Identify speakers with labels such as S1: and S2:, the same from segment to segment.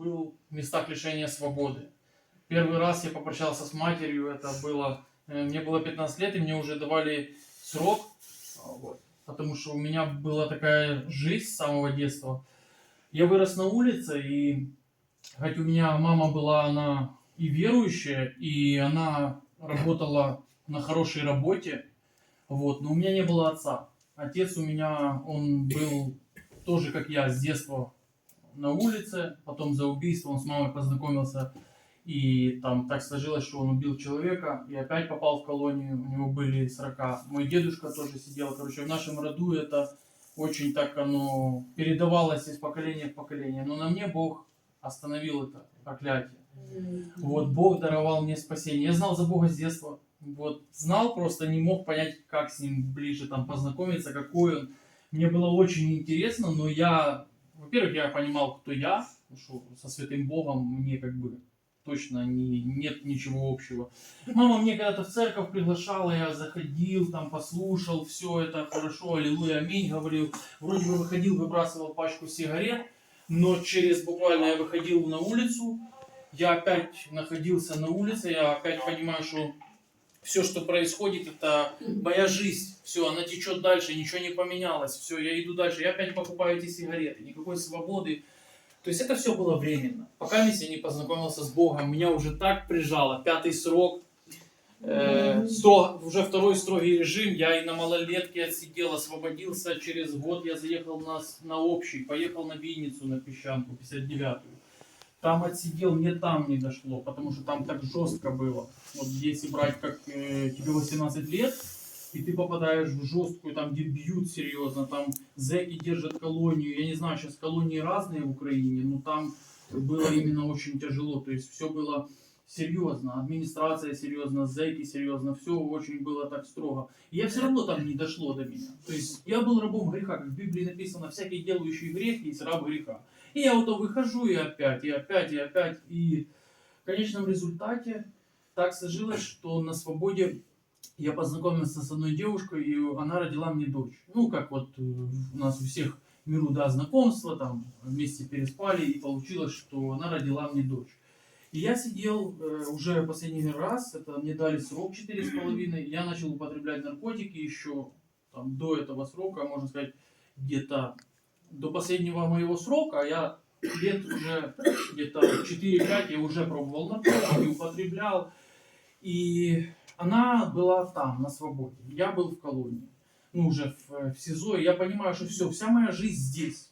S1: был в местах лишения свободы. Первый раз я попрощался с матерью, это было, э, мне было 15 лет, и мне уже давали срок, а, потому что у меня была такая жизнь с самого детства. Я вырос на улице, и хоть у меня мама была, она и верующая, и она работала на хорошей работе, вот, но у меня не было отца. Отец у меня, он был тоже, как я, с детства на улице, потом за убийство он с мамой познакомился, и там так сложилось, что он убил человека, и опять попал в колонию, у него были срока. Мой дедушка тоже сидел, короче, в нашем роду это очень так оно передавалось из поколения в поколение, но на мне Бог остановил это проклятие. Вот, Бог даровал мне спасение. Я знал за Бога с детства. Вот, знал, просто не мог понять, как с ним ближе там познакомиться, какой он. Мне было очень интересно, но я, во-первых, я понимал, кто я, что со святым Богом мне как бы точно не, нет ничего общего. Мама мне когда-то в церковь приглашала, я заходил, там послушал, все это хорошо, аллилуйя, аминь, говорил. Вроде бы выходил, выбрасывал пачку сигарет, но через буквально я выходил на улицу, я опять находился на улице, я опять понимаю, что все, что происходит, это моя жизнь. Все, она течет дальше, ничего не поменялось. Все, я иду дальше. Я опять покупаю эти сигареты. Никакой свободы. То есть это все было временно. Пока я не познакомился с Богом, меня уже так прижало. Пятый срок, э, сто, уже второй строгий режим. Я и на малолетке отсидел, освободился. Через год я заехал на, на общий, поехал на Винницу, на Песчанку, 59-ю. Там отсидел, мне там не дошло, потому что там так жестко было. Вот если брать, как э, тебе 18 лет, и ты попадаешь в жесткую, там, где бьют серьезно, там зэки держат колонию. Я не знаю, сейчас колонии разные в Украине, но там было именно очень тяжело. То есть все было серьезно, администрация серьезно, зэки серьезно, все очень было так строго. И я все равно там не дошло до меня. То есть я был рабом греха, как в Библии написано, всякий делающий грех есть раб греха. И я вот то выхожу и опять, и опять, и опять. И в конечном результате так сложилось, что на свободе я познакомился с одной девушкой, и она родила мне дочь. Ну, как вот э, у нас у всех в миру, да, знакомства, там вместе переспали, и получилось, что она родила мне дочь. И я сидел э, уже последний раз, это мне дали срок 4,5, я начал употреблять наркотики еще там, до этого срока, можно сказать, где-то до последнего моего срока, а я лет уже где-то 4-5 я уже пробовал наркотики, употреблял. И она была там, на свободе. Я был в колонии. Ну, уже в, в СИЗО. И я понимаю, что все, вся моя жизнь здесь.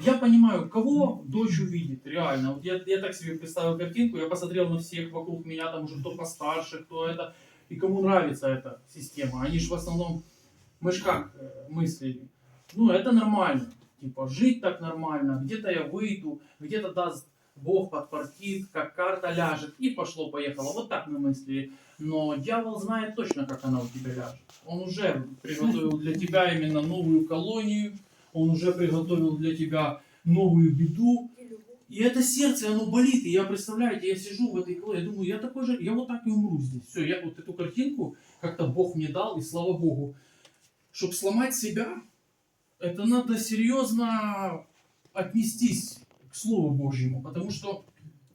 S1: Я понимаю, кого дочь увидит, реально. Вот я, я так себе представил картинку, я посмотрел на всех вокруг меня, там уже кто постарше, кто это, и кому нравится эта система. Они же в основном, мы же как э, мыслили, ну это нормально, типа жить так нормально, где-то я выйду, где-то даст Бог подфартит, как карта ляжет, и пошло-поехало. Вот так мы мыслили. Но дьявол знает точно, как она у тебя ляжет. Он уже приготовил для тебя именно новую колонию, он уже приготовил для тебя новую беду. И это сердце, оно болит. И я, представляете, я сижу в этой колонии, я думаю, я такой же, я вот так и умру здесь. Все, я вот эту картинку как-то Бог мне дал, и слава Богу. Чтобы сломать себя, это надо серьезно отнестись к Слову Божьему. Потому что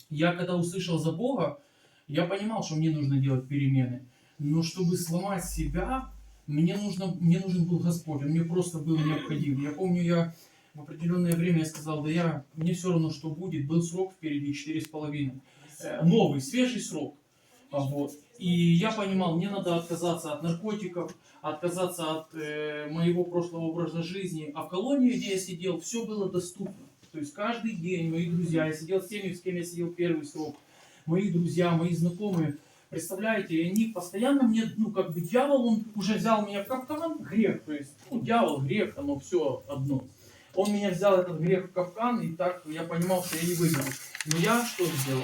S1: я, когда услышал за Бога, я понимал, что мне нужно делать перемены. Но чтобы сломать себя, мне, нужно, мне нужен был Господь. Он мне просто был необходим. Я помню, я в определенное время я сказал, да я, мне все равно, что будет. Был срок впереди, четыре с половиной. Э, новый, свежий срок. А, вот. И я понимал, мне надо отказаться от наркотиков, отказаться от э, моего прошлого образа жизни. А в колонии, где я сидел, все было доступно. То есть каждый день мои друзья, я сидел с теми, с кем я сидел первый срок, мои друзья, мои знакомые, представляете, они постоянно мне, ну, как бы дьявол, он уже взял меня в капкан, грех, то есть, ну, дьявол, грех, оно все одно. Он меня взял этот грех в капкан, и так я понимал, что я не выйду. Но я что сделал?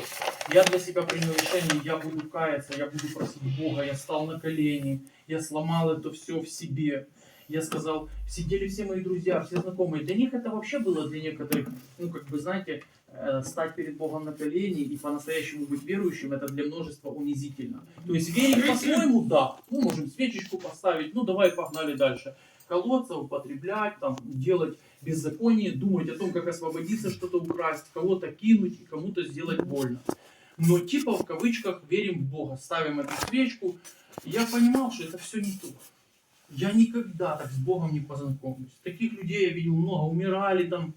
S1: Я для себя принял решение, я буду каяться, я буду просить Бога, я стал на колени, я сломал это все в себе. Я сказал, сидели все мои друзья, все знакомые. Для них это вообще было для некоторых, ну, как бы, знаете, Э, стать перед Богом на колени и по-настоящему быть верующим, это для множества унизительно. То есть верить по-своему, да, ну можем свечечку поставить, ну давай погнали дальше. Колоться, употреблять, там, делать беззаконие, думать о том, как освободиться, что-то украсть, кого-то кинуть и кому-то сделать больно. Но типа в кавычках верим в Бога, ставим эту свечку. Я понимал, что это все не то. Я никогда так с Богом не познакомлюсь. Таких людей я видел много, умирали там,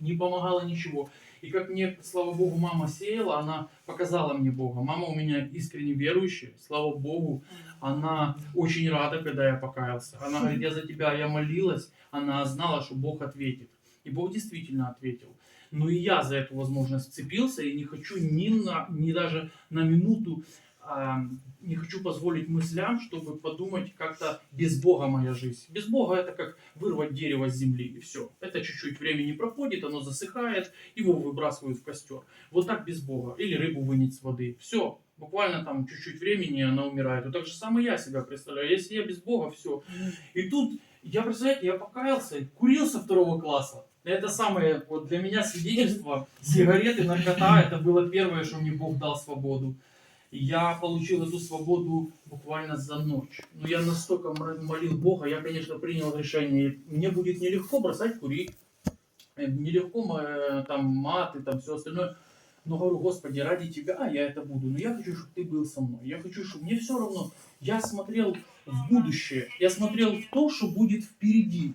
S1: не помогало ничего. И как мне, слава Богу, мама сеяла, она показала мне Бога. Мама у меня искренне верующая, слава Богу. Она очень рада, когда я покаялся. Она говорит, я за тебя, я молилась. Она знала, что Бог ответит. И Бог действительно ответил. Но и я за эту возможность вцепился и не хочу ни, на, ни даже на минуту, а, не хочу позволить мыслям, чтобы подумать как-то без Бога моя жизнь. Без Бога это как вырвать дерево с земли и все. Это чуть-чуть времени проходит, оно засыхает, его выбрасывают в костер. Вот так без Бога. Или рыбу вынять с воды. Все. Буквально там чуть-чуть времени, она умирает. Вот так же самое я себя представляю. Если я без Бога, все. И тут, я, представляете, я покаялся, курил со второго класса. Это самое, вот для меня свидетельство, сигареты, наркота, это было первое, что мне Бог дал свободу. Я получил эту свободу буквально за ночь. Но я настолько молил Бога, я, конечно, принял решение. Мне будет нелегко бросать курить, э, нелегко э, там маты, там все остальное. Но говорю, Господи, ради Тебя я это буду. Но я хочу, чтобы Ты был со мной. Я хочу, чтобы мне все равно. Я смотрел в будущее. Я смотрел в то, что будет впереди.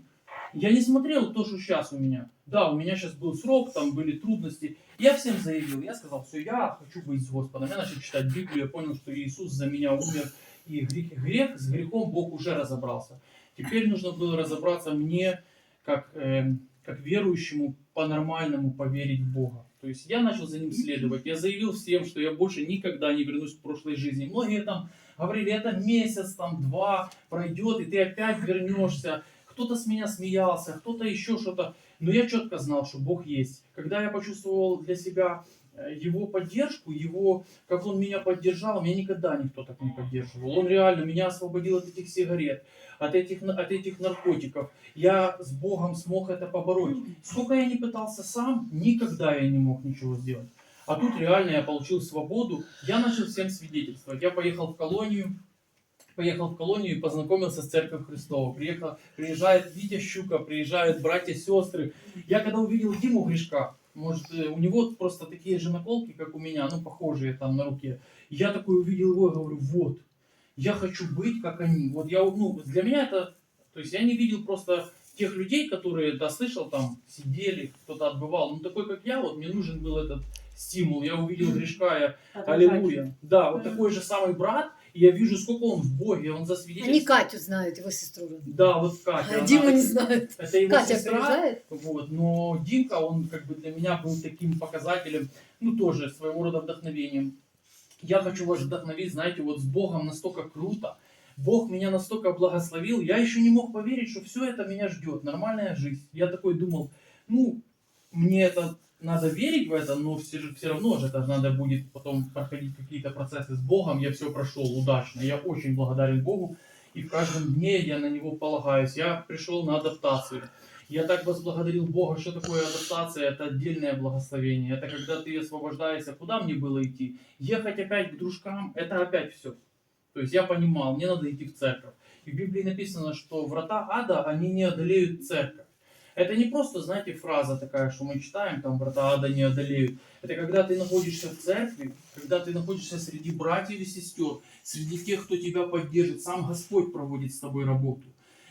S1: Я не смотрел то, что сейчас у меня. Да, у меня сейчас был срок, там были трудности. Я всем заявил, я сказал, все, я хочу быть с Господом. Я начал читать Библию, я понял, что Иисус за меня умер. И грех, грех с грехом Бог уже разобрался. Теперь нужно было разобраться мне, как, эм, как верующему, по-нормальному поверить в Бога. То есть я начал за ним следовать. Я заявил всем, что я больше никогда не вернусь к прошлой жизни. Многие там говорили, это месяц, там два пройдет, и ты опять вернешься. Кто-то с меня смеялся, кто-то еще что-то. Но я четко знал, что Бог есть. Когда я почувствовал для себя э, его поддержку, его, как он меня поддержал, меня никогда никто так не поддерживал. Он реально меня освободил от этих сигарет, от этих, от этих наркотиков. Я с Богом смог это побороть. Сколько я не пытался сам, никогда я не мог ничего сделать. А тут реально я получил свободу. Я начал всем свидетельствовать. Я поехал в колонию, поехал в колонию и познакомился с Церковью Христовой. Приехал, приезжает Витя Щука, приезжают братья, сестры. Я когда увидел Диму Гришка, может, э, у него просто такие же наколки, как у меня, ну, похожие там на руке. Я такой увидел его и говорю, вот, я хочу быть, как они. Вот я, ну, для меня это, то есть я не видел просто тех людей, которые, да, слышал, там, сидели, кто-то отбывал. Ну, такой, как я, вот, мне нужен был этот стимул. Я увидел Гришка, я Аллилуйя. Да, вот такой же самый брат, и я вижу, сколько он в Боге, он
S2: Они
S1: засвидетельствовал.
S2: Катю знают, его сестру.
S1: Да, вот Катя.
S2: А
S1: она-
S2: Диму не знают.
S1: Это его
S2: Катя
S1: сестра.
S2: приезжает?
S1: Вот, но Димка, он как бы для меня был таким показателем, ну тоже своего рода вдохновением. Я хочу вас вдохновить, знаете, вот с Богом настолько круто. Бог меня настолько благословил, я еще не мог поверить, что все это меня ждет, нормальная жизнь. Я такой думал, ну, мне это надо верить в это, но все, же- все равно же это надо будет потом проходить какие-то процессы с Богом. Я все прошел удачно, я очень благодарен Богу, и в каждом дне я на Него полагаюсь. Я пришел на адаптацию. Я так возблагодарил Бога, что такое адаптация, это отдельное благословение. Это когда ты освобождаешься, куда мне было идти? Ехать опять к дружкам, это опять все. То есть я понимал, мне надо идти в церковь. И в Библии написано, что врата ада, они не одолеют церковь. Это не просто, знаете, фраза такая, что мы читаем, там, врата ада не одолеют. Это когда ты находишься в церкви, когда ты находишься среди братьев и сестер, среди тех, кто тебя поддержит. Сам Господь проводит с тобой работу.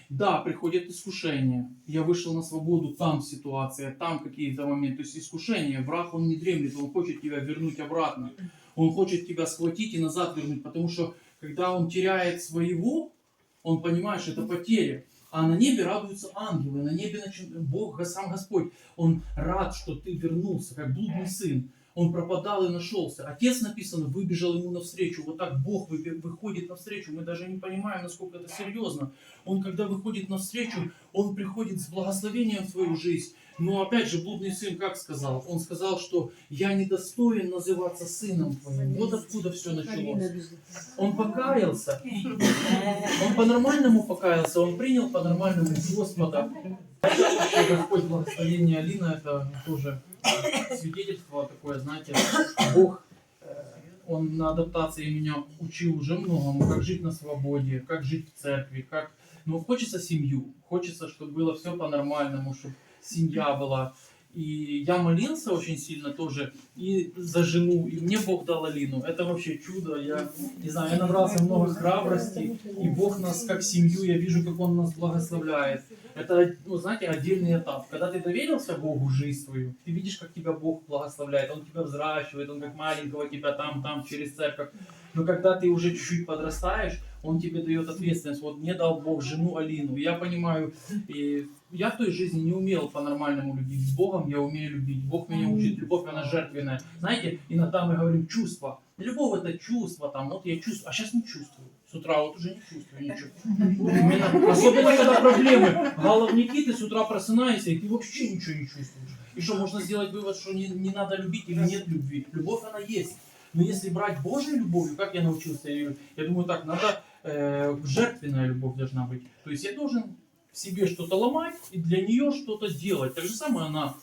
S1: Да, приходят искушения. Я вышел на свободу, там ситуация, там какие-то моменты. То есть искушение, враг, он не дремлет, он хочет тебя вернуть обратно. Он хочет тебя схватить и назад вернуть, потому что когда он теряет своего, он понимает, что это потеря. А на небе радуются ангелы, на небе Бог, сам Господь, Он рад, что ты вернулся, как блудный сын. Он пропадал и нашелся. Отец, написано, выбежал ему навстречу. Вот так Бог выходит навстречу. Мы даже не понимаем, насколько это серьезно. Он, когда выходит навстречу, он приходит с благословением в свою жизнь. Но опять же, блудный сын как сказал? Он сказал, что я недостоин называться сыном твоим. Вот откуда все началось. Он покаялся. Он по-нормальному покаялся, он принял по-нормальному Господа. Господь благословение Алина, это тоже свидетельство такое, знаете, Бог, э, он на адаптации меня учил уже многому, как жить на свободе, как жить в церкви, как... Ну, хочется семью, хочется, чтобы было все по-нормальному, чтобы семья была. И я молился очень сильно тоже и за жену, и мне Бог дал Алину. Это вообще чудо. Я не знаю, я набрался много храбрости, и Бог нас как семью, я вижу, как Он нас благословляет. Это, ну, знаете, отдельный этап. Когда ты доверился Богу жизнь свою, ты видишь, как тебя Бог благословляет. Он тебя взращивает, Он как маленького тебя там, там, через церковь. Но когда ты уже чуть-чуть подрастаешь, Он тебе дает ответственность. Вот мне дал Бог жену Алину. Я понимаю, и я в той жизни не умел по-нормальному любить. С Богом я умею любить. Бог меня учит. Любовь, она жертвенная. Знаете, иногда мы говорим чувства. Любовь это чувство, там, вот я чувствую, а сейчас не чувствую. С утра вот уже не чувствую ничего. Особенно когда проблемы. Головники, ты с утра просынаешься, и ты вообще ничего не чувствуешь. И что, можно сделать вывод, что не, не надо любить или нет любви? Любовь, она есть. Но если брать Божью любовью, как я научился, я, я думаю, так, надо э, жертвенная любовь должна быть. То есть я должен в себе что-то ломать и для нее что-то делать. Так же самое она.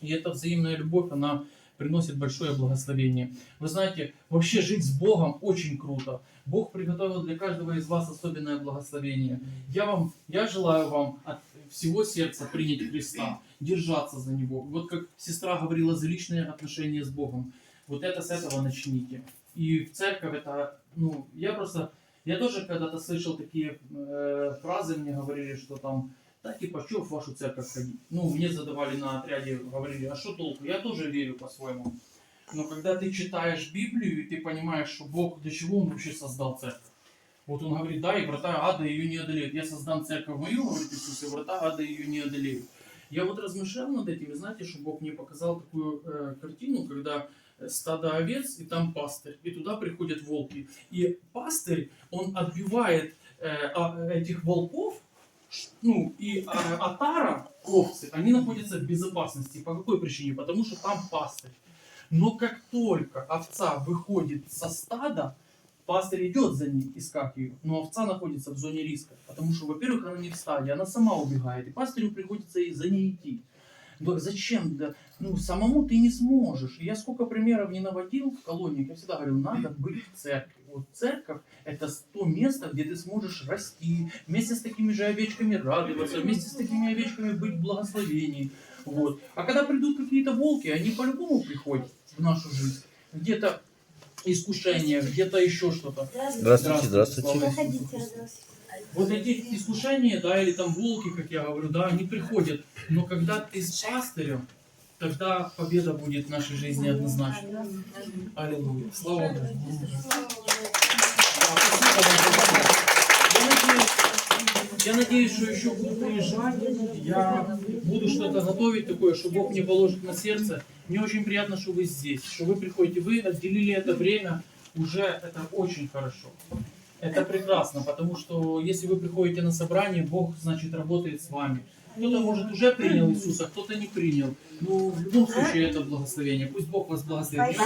S1: И эта взаимная любовь, она приносит большое благословение. Вы знаете, вообще жить с Богом очень круто. Бог приготовил для каждого из вас особенное благословение. Я вам, я желаю вам от всего сердца принять Христа, держаться за Него. Вот как сестра говорила за личные отношения с Богом. Вот это с этого начните. И в церковь это, ну, я просто, я тоже когда-то слышал такие э, фразы, мне говорили, что там, да, типа, что в вашу церковь ходить? Ну, мне задавали на отряде, говорили, а что толку? Я тоже верю по-своему. Но когда ты читаешь Библию, и ты понимаешь, что Бог, для чего Он вообще создал церковь? Вот он говорит, да, и врата ада ее не одолеют. Я создам церковь мою, говорит Иисус, и врата ада ее не одолеют. Я вот размышлял над этим, и знаете, что Бог мне показал такую э, картину, когда стадо овец, и там пастырь, и туда приходят волки. И пастырь, он отбивает э, а- этих волков, ну, и а, отара, овцы, они находятся в безопасности. По какой причине? Потому что там пастырь. Но как только овца выходит со стада, пастырь идет за ней искать ее, но овца находится в зоне риска. Потому что, во-первых, она не в стаде, она сама убегает, и пастырю приходится и за ней идти. Да зачем? Да, ну, самому ты не сможешь. Я сколько примеров не наводил в колониях, я всегда говорил, надо быть в церкви. Вот церковь – это то место, где ты сможешь расти, вместе с такими же овечками радоваться, вместе с такими овечками быть в благословении. Вот. А когда придут какие-то волки, они по-любому приходят в нашу жизнь. Где-то искушение, где-то еще что-то.
S3: Здравствуйте, здравствуйте.
S4: Здравствуйте.
S1: Вот эти искушения, да, или там волки, как я говорю, да, они приходят. Но когда ты с пастырем, тогда победа будет в нашей жизни однозначно. Аллилуйя. Слава Богу. Да, спасибо вам за Я надеюсь, я надеюсь, что еще буду приезжать, я буду что-то готовить такое, что Бог мне положит на сердце. Мне очень приятно, что вы здесь, что вы приходите, вы отделили это время, уже это очень хорошо. Это прекрасно, потому что если вы приходите на собрание, Бог, значит, работает с вами. Кто-то, может, уже принял Иисуса, кто-то не принял. Но в любом случае это благословение. Пусть Бог вас благословит.